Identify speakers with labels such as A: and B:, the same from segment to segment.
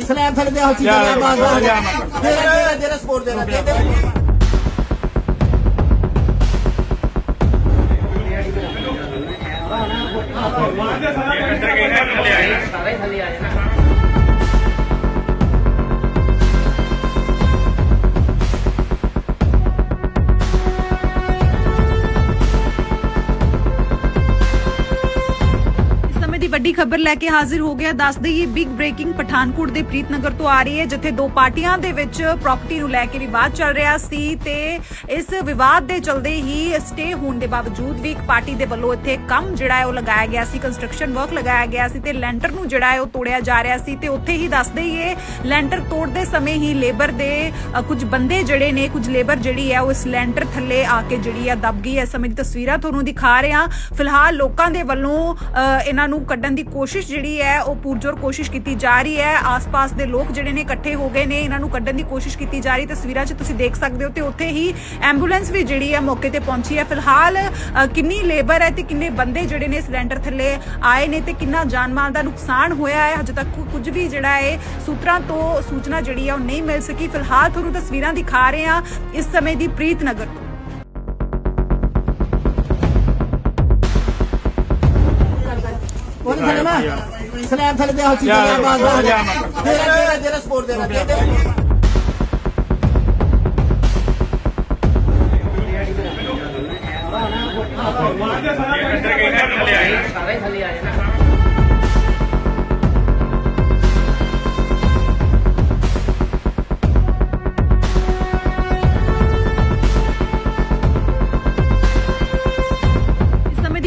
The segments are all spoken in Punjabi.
A: ਸਲੈਬ ਥੱਲੇ ਦੇ ਮਾਰ
B: ਜਾ।
A: ਜਿਹੜਾ ਜਿਹੜਾ ਜਿਹੜਾ ਸਪੋਰਟ ਦੇਣਾ ਦੇ ਦੇ
C: ਇਸ ਸਮੇਂ ਦੀ ਵੱਡੀ ਖਬਰ ਲੈ ਕੇ ਹਾਜ਼ਰ ਹੋ ਗਿਆ। ਦੱਸ ਦਈਏ ਬਿਗ ਬ੍ਰੇਕਿੰਗ ਪਠਾਨਕੋਟ ਦੇ ਪ੍ਰੀਤਨਗਰ ਤੋਂ ਆ ਰਹੀ ਹੈ ਜਿੱਥੇ ਦੋ ਪਾਰਟੀਆਂ ਦੇ ਵਿੱਚ ਪ੍ਰਾਪਰਟੀ ਨੂੰ ਲੈ ਕੇ ਵਿਵਾਦ ਚੱਲ ਰਿਹਾ ਸੀ ਤੇ ਇਸ ਵਿਵਾਦ ਦੇ ਚਲਦੇ ਹੀ ਸਟੇ ਹੋਣ ਦੇ ਬਾਵਜੂਦ ਵੀ ਇੱਕ ਪਾਰਟੀ ਦੇ ਵੱਲੋਂ ਇੱਥੇ ਕੰਮ ਜਿਹੜਾ ਹੈ ਉਹ ਲਗਾਇਆ ਗਿਆ ਸੀ ਕੰਸਟਰਕਸ਼ਨ ਵਰਕ ਲਗਾਇਆ ਗਿਆ ਸੀ ਤੇ ਲੈਂਟਰ ਨੂੰ ਜਿਹੜਾ ਹੈ ਉਹ ਤੋੜਿਆ ਜਾ ਰਿਹਾ ਸੀ ਤੇ ਉੱਥੇ ਹੀ ਦੱਸ ਦਈਏ ਲੈਂਟਰ ਤੋੜਦੇ ਸਮੇਂ ਹੀ ਲੇਬਰ ਦੇ ਅ, ਕੁਝ ਬੰਦੇ ਜਿਹੜੇ ਨੇ ਕੁਝ ਲੇਬਰ ਜਿਹੜੀ ਹੈ ਉਹ ਇਸ ਲੈਂਟਰ ਥੱਲੇ ਆ ਕੇ ਜਿਹੜੀ ਹੈ ਦਬ ਗਈ ਹੈ। ਇਸ ਸਮੇਂ ਦੀ ਤਸਵੀਰਾਂ ਤੁਹਾਨੂੰ ਦਿਖਾ ਰਿਹਾ। ਫਿਲਹਾਲ ਲੋਕਾਂ ਦੇ ਵੱਲੋਂ ਅ, ਇਹਨਾਂ ਨੂੰ ਕੱਢਣ ਦੀ ਕੋਸ਼ਿਸ਼ ਜਿਹੜੀ ਹੈ, ਉਹ ਪੂਰਜੋਰ ਕੋਸ਼ਿਸ਼ ਕੀਤੀ ਜਾ ਰਹੀ ਹੈ। ਆਸ-ਪਾਸ ਦੇ ਲੋਕ ਜਿਹੜੇ ਨੇ ਇਕੱਠੇ ਹੋ ਗਏ ਨੇ, ਇਹਨਾਂ ਨੂੰ ਕੱਢਣ ਦੀ ਕੋਸ਼ਿਸ਼ ਕੀਤੀ ਜਾ ਰਹੀ। ਤਸਵੀਰਾਂ 'ਚ ਤੁਸੀਂ ਦੇਖ ਸਕਦੇ ਹੋ ਤੇ ਉੱਥੇ ਹੀ ਐਂਬੂਲੈਂਸ ਵੀ ਜਿਹੜੀ ਹੈ, ਮੌਕੇ ਤੇ ਪਹੁੰਚੀ ਹੈ। ਫਿਲਹਾਲ ਕਿੰਨੀ ਲੇਬਰ ਹੈ ਤੇ ਕਿੰਨੇ ਬੰਦੇ ਜਿਹੜੇ ਨੇ ਸਿਲੰਡਰ ਥੱਲੇ ਆਏ ਨੇ ਤੇ ਕਿੰਨਾ ਜਾਨ-ਮਾਲ ਦਾ ਨੁਕਸਾਨ ਹੋਇਆ ਹੈ। ਹਜੇ ਤੱਕ ਕੁਝ ਵੀ ਜਿਹੜਾ ਹੈ ਸੂਤਰਾਂ ਤੋਂ ਸੂਚਨਾ ਜਿਹੜੀ ਹੈ, ਉਹ ਨਹੀਂ ਮਿਲ ਸਕੀ। ਫਿਲਹਾਲ ਤੁਹਾਨੂੰ ਤਸਵੀਰਾਂ ਦਿਖਾ ਰਹੇ ਹਾਂ ਇਸ ਸਮੇਂ ਦੀ ਪ੍ਰੀਤ ਨਗਰ ਤੋਂ।
A: ਉਹਨੇ ਥੱਲੇ ਨਾ ਸਲੈਬ ਥੱਲੇ ਚੀਜ਼ਾਂ
B: ਜਾ,
A: ਮਾਰ ਮਾਰ
B: ਜਾ,
A: ਜਿਹੜਾ ਜਿਹੜਾ ਜਿਹੜਾ ਸਪੋਰਟ ਦੇਣਾ ਦੇ ਦੇ
C: ਇਸ ਸਮੇਂ ਦੀ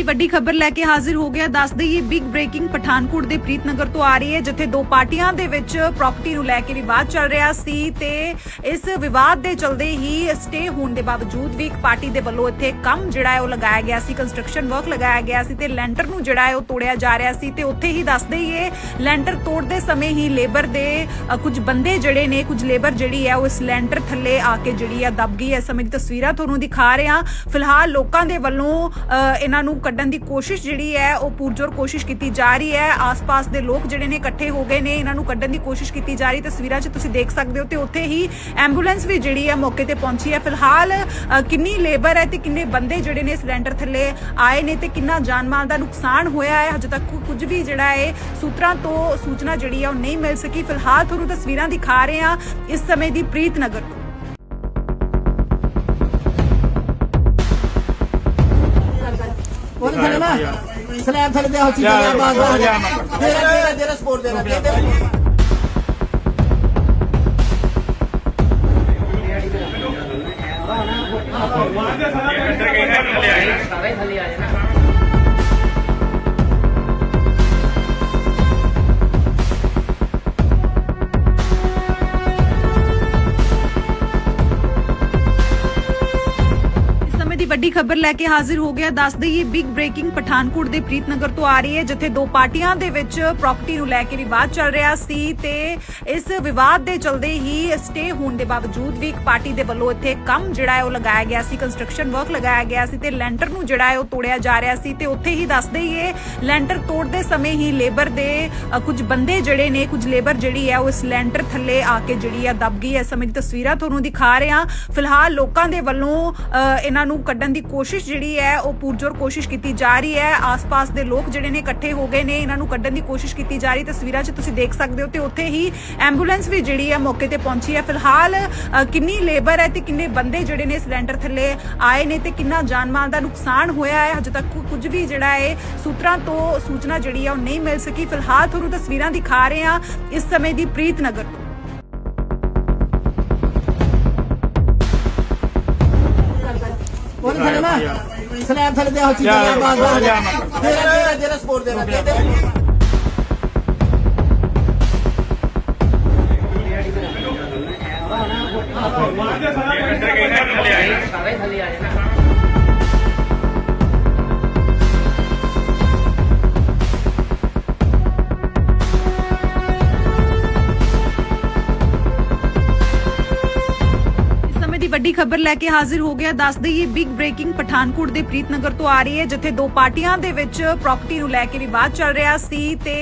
C: ਵੱਡੀ ਖਬਰ ਲੈ ਕੇ ਹਾਜ਼ਰ ਹੋ ਗਿਆ। ਦੱਸ ਦਈਏ ਬਿਗ ਬ੍ਰੇਕਿੰਗ ਪਠਾਨਕੋਟ ਦੇ ਪ੍ਰੀਤਨਗਰ ਤੋਂ ਆ ਰਹੀ ਹੈ ਜਿੱਥੇ ਦੋ ਪਾਰਟੀਆਂ ਦੇ ਵਿੱਚ ਪ੍ਰਾਪਰਟੀ ਨੂੰ ਲੈ ਕੇ ਵਿਵਾਦ ਚੱਲ ਰਿਹਾ ਸੀ ਤੇ ਇਸ ਵਿਵਾਦ ਦੇ ਚਲਦੇ ਹੀ ਸਟੇ ਹੋਣ ਦੇ ਬਾਵਜੂਦ ਵੀ ਇੱਕ ਪਾਰਟੀ ਦੇ ਵੱਲੋਂ ਇੱਥੇ ਕੰਮ ਜਿਹੜਾ ਹੈ ਉਹ ਲਗਾਇਆ ਗਿਆ ਸੀ ਕੰਸਟਰਕਸ਼ਨ ਵਰਕ ਲਗਾਇਆ ਗਿਆ ਸੀ ਤੇ ਲੈਂਟਰ ਨੂੰ ਜਿਹੜਾ ਹੈ ਉਹ ਤੋੜਿਆ ਜਾ ਰਿਹਾ ਸੀ ਤੇ ਉੱਥੇ ਹੀ ਦੱਸ ਦਈਏ ਲੈਂਟਰ ਤੋੜਦੇ ਸਮੇਂ ਹੀ ਲੇਬਰ ਦੇ ਅ, ਕੁਝ ਬੰਦੇ ਜਿਹੜੇ ਨੇ ਕੁਝ ਲੇਬਰ ਜਿਹੜੀ ਹੈ ਉਹ ਇਸ ਲੈਂਟਰ ਥੱਲੇ ਆ ਕੇ ਜਿਹੜੀ ਹੈ ਦਬ ਗਈ ਹੈ। ਇਸ ਸਮੇਂ ਦੀ ਤਸਵੀਰਾਂ ਤੁਹਾਨੂੰ ਦਿਖਾ ਰਹੇ ਹਾਂ। ਫਿਲਹਾਲ ਲੋਕਾਂ ਦੇ ਵੱਲੋਂ ਅ, ਇਹਨਾਂ ਨੂੰ ਕੱਢਣ ਦੀ ਕੋਸ਼ਿਸ਼ ਜਿਹੜੀ ਹੈ, ਉਹ ਪੂਰਜੋਰ ਕੋਸ਼ਿਸ਼ ਕੀਤੀ ਜਾ ਰਹੀ ਹੈ। ਆਸ-ਪਾਸ ਦੇ ਲੋਕ ਜਿਹੜੇ ਨੇ ਇਕੱਠੇ ਹੋ ਗਏ ਨੇ, ਇਹਨਾਂ ਨੂੰ ਕੱਢਣ ਦੀ ਕੋਸ਼ਿਸ਼ ਕੀਤੀ ਜਾ ਰਹੀ। ਤਸਵੀਰਾਂ 'ਚ ਤੁਸੀਂ ਦੇਖ ਸਕਦੇ ਹੋ ਤੇ ਉੱਥੇ ਹੀ ਐਂਬੂਲੈਂਸ ਵੀ ਜਿਹੜੀ ਹੈ, ਮੌਕੇ ਤੇ ਪਹੁੰਚੀ ਹੈ। ਫਿਲਹਾਲ ਕਿੰਨੀ ਲੇਬਰ ਹੈ ਤੇ ਕਿੰਨੇ ਬੰਦੇ ਜਿਹੜੇ ਨੇ ਸਿਲੰਡਰ ਥੱਲੇ ਆਏ ਨੇ ਤੇ ਕਿੰਨਾ ਜਾਨ-ਮਾਲ ਦਾ ਨੁਕਸਾਨ ਹੋਇਆ ਹੈ। ਹਜੇ ਤੱਕ ਕੁਝ ਵੀ ਜਿਹੜਾ ਹੈ ਸੂਤਰਾਂ ਤੋਂ ਸੂਚਨਾ ਜਿਹੜੀ ਹੈ, ਉਹ ਨਹੀਂ ਮਿਲ ਸਕੀ। ਫਿਲਹਾਲ ਤੁਹਾਨੂੰ ਤਸਵੀਰਾਂ ਦਿਖਾ ਰਹੇ ਹਾਂ ਇਸ ਸਮੇਂ ਦੀ ਪ੍ਰੀਤਨਗਰ ਤੋਂ।
A: ਉਹਨੇ ਥੱਲੇ ਨਾ ਸਲੈਬ ਥੱਲੇ ਚੀਜ਼ਾਂ ਜਿਹੜਾ ਸਪੋਰਟ ਦੇਣਾ
C: ਇਸ ਸਮੇਂ ਦੀ। ਵੱਡੀ ਖਬਰ ਲੈ ਕੇ ਹਾਜ਼ਰ ਹੋ ਗਿਆ। ਦੱਸ ਦਈਏ ਬਿਗ ਬ੍ਰੇਕਿੰਗ ਪਠਾਨਕੋਟ ਦੇ ਪ੍ਰੀਤਨਗਰ ਤੋਂ ਆ ਰਹੀ ਹੈ ਜਿੱਥੇ ਦੋ ਪਾਰਟੀਆਂ ਦੇ ਵਿੱਚ ਪ੍ਰਾਪਰਟੀ ਨੂੰ ਲੈ ਕੇ ਵਿਵਾਦ ਚੱਲ ਰਿਹਾ ਸੀ ਤੇ ਇਸ ਵਿਵਾਦ ਦੇ ਚਲਦੇ ਹੀ ਸਟੇ ਹੋਣ ਦੇ ਬਾਵਜੂਦ ਵੀ ਇੱਕ ਪਾਰਟੀ ਦੇ ਵੱਲੋਂ ਇੱਥੇ ਕੰਮ ਜਿਹੜਾ ਹੈ ਉਹ ਲਗਾਇਆ ਗਿਆ ਸੀ ਕੰਸਟਰਕਸ਼ਨ ਵਰਕ ਲਗਾਇਆ ਗਿਆ ਸੀ ਤੇ ਲੈਂਟਰ ਨੂੰ ਜਿਹੜਾ ਹੈ ਉਹ ਤੋੜਿਆ ਜਾ ਰਿਹਾ ਸੀ ਤੇ ਉੱਥੇ ਹੀ ਦੱਸ ਦਈਏ ਲੈਂਟਰ ਤੋੜਦੇ ਸਮੇਂ ਹੀ ਲੇਬਰ ਦੇ ਅ, ਕੁਝ ਬੰਦੇ ਜਿਹੜੇ ਨੇ ਕੁਝ ਲੇਬਰ ਜਿਹੜੀ ਹੈ ਉਹ ਇਸ ਲੈਂਟਰ ਥੱਲੇ ਆ ਕੇ ਜਿਹੜੀ ਹੈ ਦਬ ਗਈ ਹੈ। ਇਸ ਸਮੇਂ ਦੀ ਤਸਵੀਰਾਂ ਤੁਹਾਨੂੰ ਦਿਖਾ ਰਿਹਾ। ਫਿਲਹਾਲ ਲੋਕਾਂ ਦੇ ਵੱਲੋਂ ਅ, ਇਹਨਾਂ ਨੂੰ ਕੱਢਣ ਦੀ ਕੋਸ਼ਿਸ਼ ਜਿਹੜੀ ਹੈ, ਉਹ ਪੂਰਜੋਰ ਕੋਸ਼ਿਸ਼ ਕੀਤੀ ਜਾ ਰਹੀ ਹੈ। ਆਸ-ਪਾਸ ਦੇ ਲੋਕ ਜਿਹੜੇ ਨੇ ਇਕੱਠੇ ਹੋ ਗਏ ਨੇ, ਇਹਨਾਂ ਨੂੰ ਕੱਢਣ ਦੀ ਕੋਸ਼ਿਸ਼ ਕੀਤੀ ਜਾ ਰਹੀ। ਤਸਵੀਰਾਂ 'ਚ ਤੁਸੀਂ ਦੇਖ ਸਕਦੇ ਹੋ ਤੇ ਉੱਥੇ ਹੀ ਐਂਬੂਲੈਂਸ ਵੀ ਜਿਹੜੀ ਹੈ ਮੌਕੇ ਤੇ ਪਹੁੰਚੀ ਹੈ। ਫਿਲਹਾਲ ਕਿੰਨੀ ਲੇਬਰ ਹੈ ਤੇ ਕਿੰਨੇ ਬੰਦੇ ਜਿਹੜੇ ਨੇ ਸਿਲੰਡਰ ਥੱਲੇ ਆਏ ਨੇ ਤੇ ਕਿੰਨਾ ਜਾਨ-ਮਾਲ ਦਾ ਨੁਕਸਾਨ ਹੋਇਆ ਹੈ। ਹਜੇ ਤੱਕ ਕੁਝ ਵੀ ਜਿਹੜਾ ਹੈ ਸੂਤਰਾਂ ਤੋਂ ਸੂਚਨਾ ਜਿਹੜੀ ਹੈ, ਉਹ ਨਹੀਂ ਮਿਲ ਸਕੀ। ਫਿਲਹਾਲ ਤੁਹਾਨੂੰ ਤਸਵੀਰਾਂ ਦਿਖਾ ਰਹੇ ਹਾਂ ਇਸ ਸਮੇਂ ਦੀ ਪ੍ਰੀਤਨਗਰ ਤੋਂ।
A: ਉਹਨੇ ਥੱਲੇ ਨਾ। ਸਲੈਬ ਥੱਲੇ ਦੇ ਆਹ ਚੀਜ਼ਾਂ ਮਾਰ ਮਾਰ
B: ਜਾ।
A: ਜਿਹੜਾ ਜਿਹੜਾ ਜਿਹੜਾ ਸਪੋਰਟ ਦੇਣਾ ਦੇ ਦੇ
C: ਇਸ ਸਮੇਂ ਦੀ ਵੱਡੀ ਖਬਰ ਲੈ ਕੇ ਹਾਜ਼ਰ ਹੋ ਗਿਆ। ਦੱਸ ਦਈਏ ਬਿਗ ਬ੍ਰੇਕਿੰਗ ਪਠਾਨਕੋਟ ਦੇ ਪ੍ਰੀਤਨਗਰ ਤੋਂ ਆ ਰਹੀ ਹੈ ਜਿੱਥੇ ਦੋ ਪਾਰਟੀਆਂ ਦੇ ਵਿੱਚ ਪ੍ਰਾਪਰਟੀ ਨੂੰ ਲੈ ਕੇ ਵਿਵਾਦ ਚੱਲ ਰਿਹਾ ਸੀ ਤੇ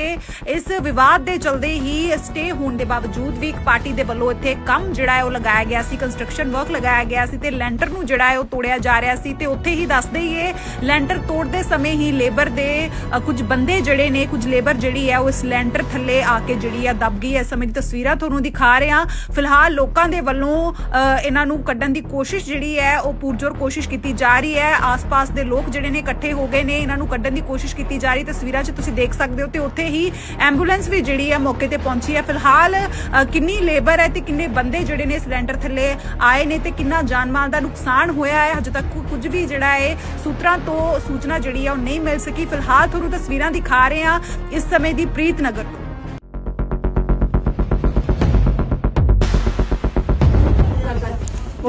C: ਇਸ ਵਿਵਾਦ ਦੇ ਚਲਦੇ ਹੀ ਸਟੇ ਹੋਣ ਦੇ ਬਾਵਜੂਦ ਵੀ ਇੱਕ ਪਾਰਟੀ ਦੇ ਵੱਲੋਂ ਇੱਥੇ ਕੰਮ ਜਿਹੜਾ ਹੈ ਉਹ ਲਗਾਇਆ ਗਿਆ ਸੀ ਕੰਸਟਰਕਸ਼ਨ ਵਰਕ ਲਗਾਇਆ ਗਿਆ ਸੀ ਤੇ ਲੈਂਟਰ ਨੂੰ ਜਿਹੜਾ ਹੈ ਉਹ ਤੋੜਿਆ ਜਾ ਰਿਹਾ ਸੀ ਤੇ ਉੱਥੇ ਹੀ ਦੱਸ ਦਈਏ ਲੈਂਟਰ ਤੋੜਦੇ ਸਮੇਂ ਹੀ ਲੇਬਰ ਦੇ ਅ, ਕੁਝ ਬੰਦੇ ਜਿਹੜੇ ਨੇ ਕੁਝ ਲੇਬਰ ਜਿਹੜੀ ਹੈ ਉਹ ਇਸ ਲੈਂਟਰ ਥੱਲੇ ਆ ਕੇ ਜਿਹੜੀ ਹੈ ਦਬ ਗਈ ਹੈ। ਇਸ ਸਮੇਂ ਦੀ ਤਸਵੀਰਾਂ ਤੁਹਾਨੂੰ ਦਿਖਾ ਰਿਹਾ। ਫਿਲਹਾਲ ਲੋਕਾਂ ਦੇ ਵੱਲੋਂ ਅ, ਇਹਨਾਂ ਨੂੰ ਕੱਢਣ ਦੀ ਕੋਸ਼ਿਸ਼ ਜਿਹੜੀ ਹੈ, ਉਹ ਪੂਰਜੋਰ ਕੋਸ਼ਿਸ਼ ਕੀਤੀ ਜਾ ਰਹੀ ਹੈ। ਆਸ-ਪਾਸ ਦੇ ਲੋਕ ਜਿਹੜੇ ਨੇ ਇਕੱਠੇ ਹੋ ਗਏ ਨੇ, ਇਹਨਾਂ ਨੂੰ ਕੱਢਣ ਦੀ ਕੋਸ਼ਿਸ਼ ਕੀਤੀ ਜਾ ਰਹੀ। ਤਸਵੀਰਾਂ 'ਚ ਤੁਸੀਂ ਦੇਖ ਸਕਦੇ ਹੋ ਤੇ ਉੱਥੇ ਹੀ ਐਂਬੂਲੈਂਸ ਵੀ ਜਿਹੜੀ ਹੈ ਮੌਕੇ ਤੇ ਪਹੁੰਚੀ ਹੈ। ਫਿਲਹਾਲ ਕਿੰਨੀ ਲੇਬਰ ਹੈ ਤੇ ਕਿੰਨੇ ਬੰਦੇ ਜਿਹੜੇ ਨੇ ਸਿਲੰਡਰ ਥੱਲੇ ਆਏ ਨੇ ਤੇ ਕਿੰਨਾ ਜਾਨਮਾਲ ਦਾ ਨੁਕਸਾਨ ਹੋਇਆ ਹੈ। ਹਜੇ ਤੱਕ ਕੁਝ ਵੀ ਜਿਹੜਾ ਹੈ ਸੂਤਰਾਂ ਤੋਂ ਸੂਚਨਾ ਜਿਹੜੀ ਹੈ, ਉਹ ਨਹੀਂ ਮਿਲ ਸਕੀ। ਫਿਲਹਾਲ ਤੁਹਾਨੂੰ ਤਸਵੀਰਾਂ ਦਿਖਾ ਰਹੇ ਹਾਂ ਇਸ ਸਮੇਂ ਦੀ ਪ੍ਰੀਤ ਨਗਰ ਤੋਂ।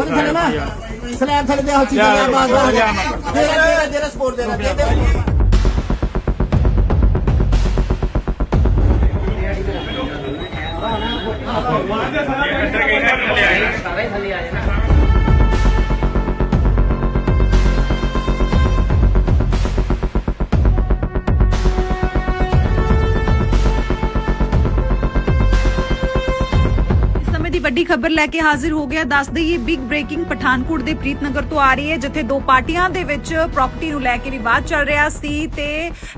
A: ਉਹਦੇ ਥੱਲੇ ਨਾ। ਸਲੈਬ ਥੱਲੇ ਦੇ ਹੋ ਚੀਜ਼ਾਂ ਦਾ ਬਾਗ ਦਾ ਜਿਹੜਾ ਜਿਹੜਾ ਸਪੋਰਟ ਦੇਣਾ ਦੇ ਦੇ
C: ਇਸ ਸਮੇਂ ਦੀ ਵੱਡੀ ਖਬਰ ਲੈ ਕੇ ਹਾਜ਼ਰ ਹੋ ਗਿਆ। ਦੱਸ ਦਈਏ ਬਿਗ ਬ੍ਰੇਕਿੰਗ ਪਠਾਨਕੋਟ ਦੇ ਪ੍ਰੀਤਨਗਰ ਤੋਂ ਆ ਰਹੀ ਹੈ ਜਿੱਥੇ ਦੋ ਪਾਰਟੀਆਂ ਦੇ ਵਿੱਚ ਪ੍ਰਾਪਰਟੀ ਨੂੰ ਲੈ ਕੇ ਵਿਵਾਦ ਚੱਲ ਰਿਹਾ ਸੀ ਤੇ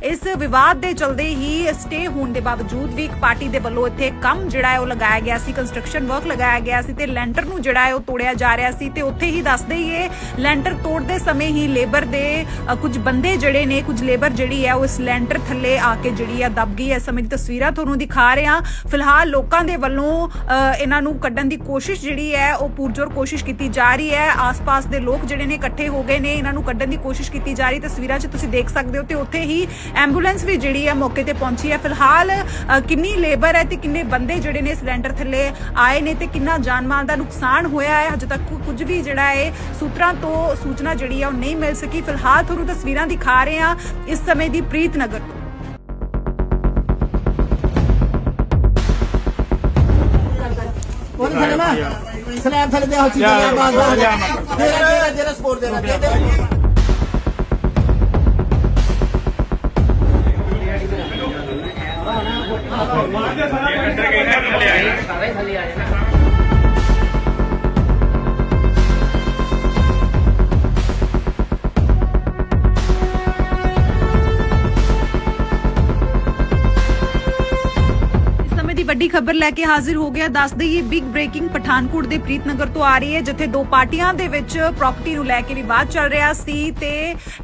C: ਇਸ ਵਿਵਾਦ ਦੇ ਚਲਦੇ ਹੀ ਸਟੇ ਹੋਣ ਦੇ ਬਾਵਜੂਦ ਵੀ ਇੱਕ ਪਾਰਟੀ ਦੇ ਵੱਲੋਂ ਇੱਥੇ ਕੰਮ ਜਿਹੜਾ ਹੈ ਉਹ ਲਗਾਇਆ ਗਿਆ ਸੀ ਕੰਸਟਰਕਸ਼ਨ ਵਰਕ ਲਗਾਇਆ ਗਿਆ ਸੀ ਤੇ ਲੈਂਟਰ ਨੂੰ ਜਿਹੜਾ ਹੈ ਉਹ ਤੋੜਿਆ ਜਾ ਰਿਹਾ ਸੀ ਤੇ ਉੱਥੇ ਹੀ ਦੱਸ ਦਈਏ ਲੈਂਟਰ ਤੋੜਦੇ ਸਮੇਂ ਹੀ ਲੇਬਰ ਦੇ ਅ, ਕੁਝ ਬੰਦੇ ਜਿਹੜੇ ਨੇ ਕੁਝ ਲੇਬਰ ਜਿਹੜੀ ਹੈ ਉਹ ਇਸ ਲੈਂਟਰ ਥੱਲੇ ਆ ਕੇ ਜਿਹੜੀ ਹੈ ਦਬ ਗਈ ਹੈ। ਇਸ ਸਮੇਂ ਦੀ ਤਸਵੀਰਾਂ ਤੁਹਾਨੂੰ ਦਿਖਾ ਰਿਹਾ। ਫਿਲਹਾਲ ਲੋਕਾਂ ਦੇ ਵੱਲੋਂ ਅ, ਇਹਨਾਂ ਨੂੰ ਕੱਢਣ ਦੀ ਕੋਸ਼ਿਸ਼ ਜਿਹੜੀ ਹੈ, ਉਹ ਪੂਰਜੋਰ ਕੋਸ਼ਿਸ਼ ਕੀਤੀ ਜਾ ਰਹੀ ਹੈ। ਆਸ-ਪਾਸ ਦੇ ਲੋਕ ਜਿਹੜੇ ਨੇ ਇਕੱਠੇ ਹੋ ਗਏ ਨੇ, ਇਹਨਾਂ ਨੂੰ ਕੱਢਣ ਦੀ ਕੋਸ਼ਿਸ਼ ਕੀਤੀ ਜਾ ਰਹੀ। ਤਸਵੀਰਾਂ 'ਚ ਤੁਸੀਂ ਦੇਖ ਸਕਦੇ ਹੋ ਤੇ ਉੱਥੇ ਹੀ ਐਂਬੂਲੈਂਸ ਵੀ ਜਿਹੜੀ ਹੈ ਮੌਕੇ ਤੇ ਪਹੁੰਚੀ ਹੈ। ਫਿਲਹਾਲ ਕਿੰਨੀ ਲੇਬਰ ਹੈ ਤੇ ਕਿੰਨੇ ਬੰਦੇ ਜਿਹੜੇ ਨੇ ਸਿਲੰਡਰ ਥੱਲੇ ਆਏ ਨੇ ਤੇ ਕਿੰਨਾ ਜਾਨਮਾਲ ਦਾ ਨੁਕਸਾਨ ਹੋਇਆ ਹੈ। ਹਜੇ ਤੱਕ ਕੁਝ ਵੀ ਜਿਹੜਾ ਹੈ ਸੂਤਰਾਂ ਤੋਂ ਸੂਚਨਾ ਜਿਹੜੀ ਹੈ ਉਹ ਨਹੀਂ ਮਿਲ ਸਕੀ। ਫਿਲਹਾਲ ਤੁਹਾਨੂੰ ਤਸਵੀਰਾਂ ਦਿਖਾ ਰਹੇ ਹਾਂ ਇਸ ਸਮੇਂ ਦੀ ਪ੍ਰੀਤ ਨਗਰ ਤੋਂ।
A: ਉਹਦੇ ਥੱਲੇ ਨਾ ਸਲੈਬ ਥੱਲੇ ਦੇ ਹੋ ਚੀਜ਼ਾਂ ਦਾ ਬਾਗ ਦਾ ਜਿਹੜਾ ਜਿਹੜਾ ਜਿਹੜਾ ਸਪੋਰਟ ਦੇਣਾ ਦੇ ਦੇ।
C: ਇਸ ਸਮੇਂ ਦੀ ਵੱਡੀ ਖਬਰ ਲੈ ਕੇ ਹਾਜ਼ਰ ਹੋ ਗਿਆ। ਦੱਸ ਦਈਏ ਬਿਗ ਬ੍ਰੇਕਿੰਗ ਪਠਾਨਕੋਟ ਦੇ ਪ੍ਰੀਤਨਗਰ ਤੋਂ ਆ ਰਹੀ ਹੈ ਜਿੱਥੇ ਦੋ ਪਾਰਟੀਆਂ ਦੇ ਵਿੱਚ ਪ੍ਰਾਪਰਟੀ ਨੂੰ ਲੈ ਕੇ ਵਿਵਾਦ ਚੱਲ ਰਿਹਾ ਸੀ ਤੇ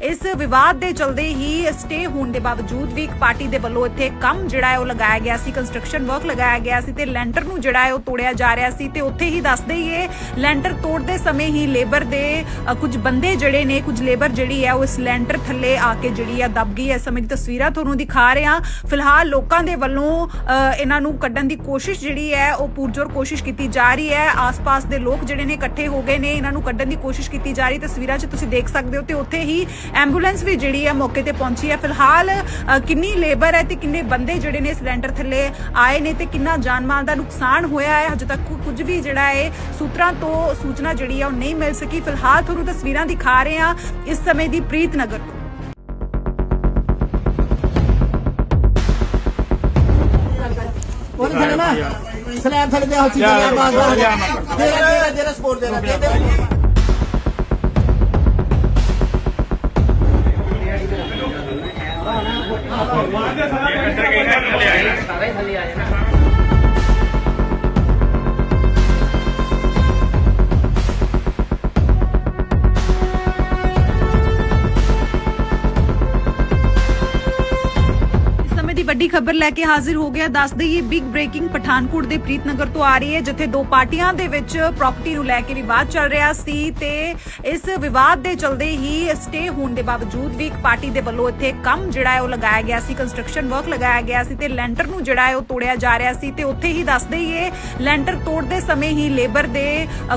C: ਇਸ ਵਿਵਾਦ ਦੇ ਚਲਦੇ ਹੀ ਸਟੇ ਹੋਣ ਦੇ ਬਾਵਜੂਦ ਵੀ ਇੱਕ ਪਾਰਟੀ ਦੇ ਵੱਲੋਂ ਇੱਥੇ ਕੰਮ ਜਿਹੜਾ ਹੈ ਉਹ ਲਗਾਇਆ ਗਿਆ ਸੀ ਕੰਸਟਰਕਸ਼ਨ ਵਰਕ ਲਗਾਇਆ ਗਿਆ ਸੀ ਤੇ ਲੈਂਟਰ ਨੂੰ ਜਿਹੜਾ ਹੈ ਉਹ ਤੋੜਿਆ ਜਾ ਰਿਹਾ ਸੀ ਤੇ ਉੱਥੇ ਹੀ ਦੱਸ ਦਈਏ ਲੈਂਟਰ ਤੋੜਦੇ ਸਮੇਂ ਹੀ ਲੇਬਰ ਦੇ ਕੁਝ ਬੰਦੇ ਜਿਹੜੇ ਨੇ ਕੁਝ ਲੇਬਰ ਜਿਹੜੀ ਹੈ ਉਹ ਇਸ ਲੈਂਟਰ ਥੱਲੇ ਆ ਕੇ ਜਿਹੜੀ ਹੈ ਦਬ ਗਈ ਹੈ। ਇਸ ਸਮੇਂ ਦੀ ਤਸਵੀਰਾਂ ਤੁਹਾਨੂੰ ਦਿਖਾ ਰਹੇ ਹਾਂ। ਫਿਲਹਾਲ ਲੋਕਾਂ ਦੇ ਵੱਲੋਂ ਅ, ਇਹਨਾਂ ਨੂੰ ਕੱਢਣ ਦੀ ਕੋਸ਼ਿਸ਼ ਜਿਹੜੀ ਹੈ, ਉਹ ਪੂਰਜੋਰ ਕੋਸ਼ਿਸ਼ ਕੀਤੀ ਜਾ ਰਹੀ ਹੈ। ਆਸ-ਪਾਸ ਦੇ ਲੋਕ ਜਿਹੜੇ ਨੇ ਇਕੱਠੇ ਹੋ ਗਏ ਨੇ, ਇਹਨਾਂ ਨੂੰ ਕੱਢਣ ਦੀ ਕੋਸ਼ਿਸ਼ ਕੀਤੀ ਜਾ ਰਹੀ ਤਸਵੀਰਾਂ 'ਚ ਤੁਸੀਂ ਦੇਖ ਸਕਦੇ ਹੋ ਤੇ ਉੱਥੇ ਹੀ ਐਂਬੂਲੈਂਸ ਵੀ ਜਿਹੜੀ ਹੈ ਮੌਕੇ ਤੇ ਪਹੁੰਚੀ ਹੈ। ਫਿਲਹਾਲ ਕਿੰਨੀ ਲੇਬਰ ਹੈ ਤੇ ਕਿੰਨੇ ਬੰਦੇ ਜਿਹੜੇ ਨੇ ਸਿਲੰਡਰ ਥੱਲੇ ਆਏ ਨੇ ਤੇ ਕਿੰਨਾ ਜਾਨਮਾਲ ਦਾ ਨੁਕਸਾਨ ਹੋਇਆ ਹੈ। ਹਜੇ ਤੱਕ ਕੁਝ ਵੀ ਜਿਹੜਾ ਹੈ ਸੂਤਰਾਂ ਤੋਂ ਸੂਚਨਾ ਜਿਹੜੀ ਹੈ, ਉਹ ਨਹੀਂ ਮਿਲ ਸਕੀ। ਫਿਲਹਾਲ ਤੁਹਾਨੂੰ ਤਸਵੀਰਾਂ ਦਿਖਾ ਰਹੇ ਹਾਂ ਇਸ ਸਮੇਂ ਦੀ ਪ੍ਰੀਤਨਗਰ ਤੋਂ।
A: ਥੱਲੇ ਨਾ ਸਲੈਬ ਥੱਲੇ ਦੇ ਹੋ ਚੀਜ਼ਾਂ ਦਾ ਬਾਗ ਦਾ ਜਿਹੜਾ ਜਿਹੜਾ ਸਪੋਰਟ ਦੇਣਾ ਦੇ ਦੇ
C: ਇਸ ਸਮੇਂ ਦੀ ਵੱਡੀ ਖਬਰ ਲੈ ਕੇ ਹਾਜ਼ਰ ਹੋ ਗਿਆ। ਦੱਸ ਦਈਏ ਬਿਗ ਬ੍ਰੇਕਿੰਗ ਪਠਾਨਕੋਟ ਦੇ ਪ੍ਰੀਤਨਗਰ ਤੋਂ ਆ ਰਹੀ ਹੈ ਜਿੱਥੇ ਦੋ ਪਾਰਟੀਆਂ ਦੇ ਵਿੱਚ ਪ੍ਰਾਪਰਟੀ ਨੂੰ ਲੈ ਕੇ ਵਿਵਾਦ ਚੱਲ ਰਿਹਾ ਸੀ ਤੇ ਇਸ ਵਿਵਾਦ ਦੇ ਚਲਦੇ ਹੀ ਸਟੇ ਹੋਣ ਦੇ ਬਾਵਜੂਦ ਵੀ ਇੱਕ ਪਾਰਟੀ ਦੇ ਵੱਲੋਂ ਇੱਥੇ ਕੰਮ ਜਿਹੜਾ ਹੈ ਉਹ ਲਗਾਇਆ ਗਿਆ ਸੀ ਕੰਸਟਰਕਸ਼ਨ ਵਰਕ ਲਗਾਇਆ ਗਿਆ ਸੀ ਤੇ ਲੈਂਟਰ ਨੂੰ ਜਿਹੜਾ ਹੈ ਉਹ ਤੋੜਿਆ ਜਾ ਰਿਹਾ ਸੀ ਤੇ ਉੱਥੇ ਹੀ ਦੱਸ ਦਈਏ ਲੈਂਟਰ ਤੋੜਦੇ ਸਮੇਂ ਹੀ ਲੇਬਰ ਦੇ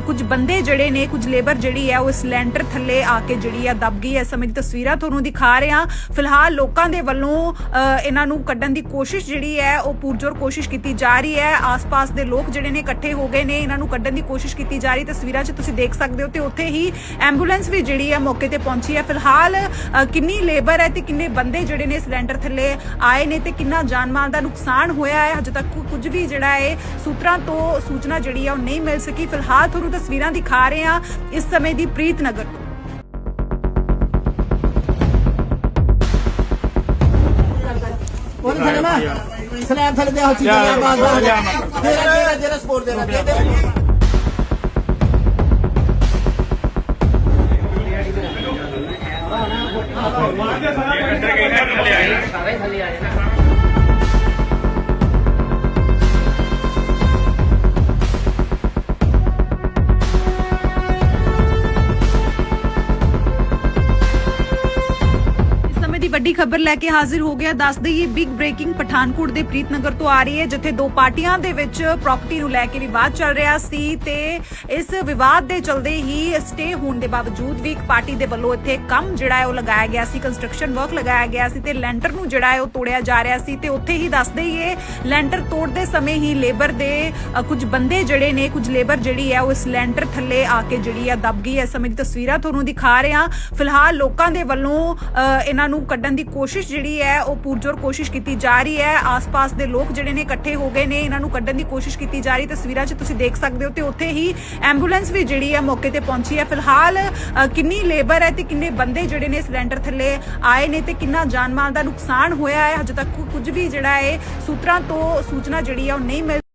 C: ਕੁਝ ਬੰਦੇ ਜਿਹੜੇ ਨੇ ਕੁਝ ਲੇਬਰ ਜਿਹੜੀ ਹੈ ਉਹ ਇਸ ਲੈਂਟਰ ਥੱਲੇ ਆ ਕੇ ਜਿਹੜੀ ਹੈ ਦਬ ਗਈ ਹੈ। ਇਸ ਸਮੇਂ ਦੀ ਤਸਵੀਰਾਂ ਤੁਹਾਨੂੰ ਦਿਖਾ ਰਿਹਾ ਫਿਲਹਾਲ ਲੋਕਾਂ ਦੇ ਵੱਲੋਂ ਅ, ਇਹਨਾਂ ਨੂੰ ਕੱਢਣ ਦੀ ਕੋਸ਼ਿਸ਼ ਜਿਹੜੀ ਹੈ, ਉਹ ਪੂਰਜੋਰ ਕੋਸ਼ਿਸ਼ ਕੀਤੀ ਜਾ ਰਹੀ ਹੈ। ਆਸ-ਪਾਸ ਦੇ ਲੋਕ ਜਿਹੜੇ ਨੇ ਇਕੱਠੇ ਹੋ ਗਏ ਨੇ, ਇਹਨਾਂ ਨੂੰ ਕੱਢਣ ਦੀ ਕੋਸ਼ਿਸ਼ ਕੀਤੀ ਜਾ ਰਹੀ। ਤਸਵੀਰਾਂ 'ਚ ਤੁਸੀਂ ਦੇਖ ਸਕਦੇ ਹੋ ਤੇ ਉੱਥੇ ਹੀ ਐਂਬੂਲੈਂਸ ਵੀ ਜਿਹੜੀ ਹੈ ਮੌਕੇ ਤੇ ਪਹੁੰਚੀ ਹੈ। ਫਿਲਹਾਲ ਕਿੰਨੀ ਲੇਬਰ ਹੈ ਤੇ ਕਿੰਨੇ ਬੰਦੇ ਜਿਹੜੇ ਨੇ ਸਿਲੰਡਰ ਥੱਲੇ ਆਏ ਨੇ ਤੇ ਕਿੰਨਾ ਜਾਨ ਮਾਲ ਦਾ ਨੁਕਸਾਨ ਹੋਇਆ ਹੈ। ਹਜੇ ਤੱਕ ਕੁਝ ਵੀ ਜਿਹੜਾ ਹੈ ਸੂਤਰਾਂ ਤੋਂ ਸੂਚਨਾ ਜਿਹੜੀ ਹੈ, ਉਹ ਨਹੀਂ ਮਿਲ ਸਕੀ। ਫਿਲਹਾਲ ਤੁਹਾਨੂੰ ਤਸਵੀਰਾਂ ਦਿਖਾ ਰਹੇ ਹਾਂ ਇਸ ਸਮੇਂ ਦੀ ਪ੍ਰੀਤਨਗਰ ਤੋਂ।
A: ਉਹਨੇ ਥੱਲੇ ਨਾ ਸਲੈਬ ਥੱਲੇ ਦੇ ਹੋ ਚੀਜ਼ਾਂ ਲਿਆ ਬਾਗ ਬਾਗ ਤੇਰਾ ਤੇਰਾ ਜਿਹੜਾ ਸਪੋਰਟ ਦੇਣਾ ਦੇ ਦੇ।
C: ਇਸ ਸਮੇਂ ਦੀ ਖਬਰ ਲੈ ਕੇ ਹਾਜ਼ਰ ਹੋ ਗਿਆ। ਦੱਸ ਦਈਏ ਬਿਗ ਬ੍ਰੇਕਿੰਗ ਪਠਾਨਕੋਟ ਦੇ ਪ੍ਰੀਤਨਗਰ ਤੋਂ ਆ ਰਹੀ ਹੈ ਜਿੱਥੇ ਦੋ ਪਾਰਟੀਆਂ ਦੇ ਵਿੱਚ ਪ੍ਰਾਪਰਟੀ ਨੂੰ ਲੈ ਕੇ ਵਿਵਾਦ ਚੱਲ ਰਿਹਾ ਸੀ ਤੇ ਇਸ ਵਿਵਾਦ ਦੇ ਚਲਦੇ ਹੀ ਸਟੇ ਹੋਣ ਦੇ ਬਾਵਜੂਦ ਵੀ ਇੱਕ ਪਾਰਟੀ ਦੇ ਵੱਲੋਂ ਇੱਥੇ ਕੰਮ ਜਿਹੜਾ ਹੈ ਉਹ ਲਗਾਇਆ ਗਿਆ ਸੀ ਕੰਸਟਰਕਸ਼ਨ ਵਰਕ ਲਗਾਇਆ ਗਿਆ ਸੀ ਤੇ ਲੈਂਟਰ ਨੂੰ ਜਿਹੜਾ ਹੈ ਉਹ ਤੋੜਿਆ ਜਾ ਰਿਹਾ ਸੀ ਤੇ ਉੱਥੇ ਹੀ ਦੱਸ ਦਈਏ ਲੈਂਟਰ ਤੋੜਦੇ ਸਮੇਂ ਹੀ ਲੇਬਰ ਦੇ ਕੁਝ ਬੰਦੇ ਜਿਹੜੇ ਨੇ ਕੁਝ ਲੇਬਰ ਜਿਹੜੀ ਹੈ ਉਹ ਇਸ ਲੈਂਟਰ ਥੱਲੇ ਆ ਕੇ ਜਿਹੜੀ ਹੈ ਦਬ ਗਈ ਹੈ। ਇਸ ਸਮੇਂ ਦੀ ਤਸਵੀਰਾਂ ਤੁਹਾਨੂੰ ਦਿਖਾ ਰਿਹਾ ਫਿਲਹਾਲ ਲੋਕਾਂ ਦੇ ਵੱਲੋਂ ਅ, ਇਹਨਾਂ ਨੂੰ ਕੱਢਣ ਦੀ ਕੋਸ਼ਿਸ਼ ਜਿਹੜੀ ਹੈ, ਉਹ ਪੁਰਜੋਰ ਕੋਸ਼ਿਸ਼ ਕੀਤੀ ਜਾ ਰਹੀ ਹੈ। ਆਸ-ਪਾਸ ਦੇ ਲੋਕ ਜਿਹੜੇ ਨੇ ਇਕੱਠੇ ਹੋ ਗਏ ਨੇ, ਇਹਨਾਂ ਨੂੰ ਕੱਢਣ ਦੀ ਕੋਸ਼ਿਸ਼ ਕੀਤੀ ਜਾ ਰਹੀ। ਤਸਵੀਰਾਂ 'ਚ ਤੁਸੀਂ ਦੇਖ ਸਕਦੇ ਹੋ ਤੇ ਉੱਥੇ ਹੀ ਐਂਬੂਲੈਂਸ ਵੀ ਜਿਹੜੀ ਹੈ ਮੌਕੇ ਤੇ ਪਹੁੰਚੀ ਹੈ। ਫਿਲਹਾਲ ਕਿੰਨੀ ਲੇਬਰ ਹੈ ਤੇ ਕਿੰਨੇ ਬੰਦੇ ਜਿਹੜੇ ਨੇ ਸਿਲੰਡਰ ਥੱਲੇ ਆਏ ਨੇ ਤੇ ਕਿੰਨਾ ਜਾਨ ਮਾਲ ਦਾ ਨੁਕਸਾਨ ਹੋਇਆ ਹੈ। ਹਜੇ ਤੱਕ ਕੁਝ ਵੀ ਜਿਹੜਾ ਹੈ ਸੂਤਰਾਂ ਤੋਂ ਸੂਚਨਾ ਜਿਹੜੀ ਹੈ, ਉਹ ਨਹੀਂ ਮਿਲ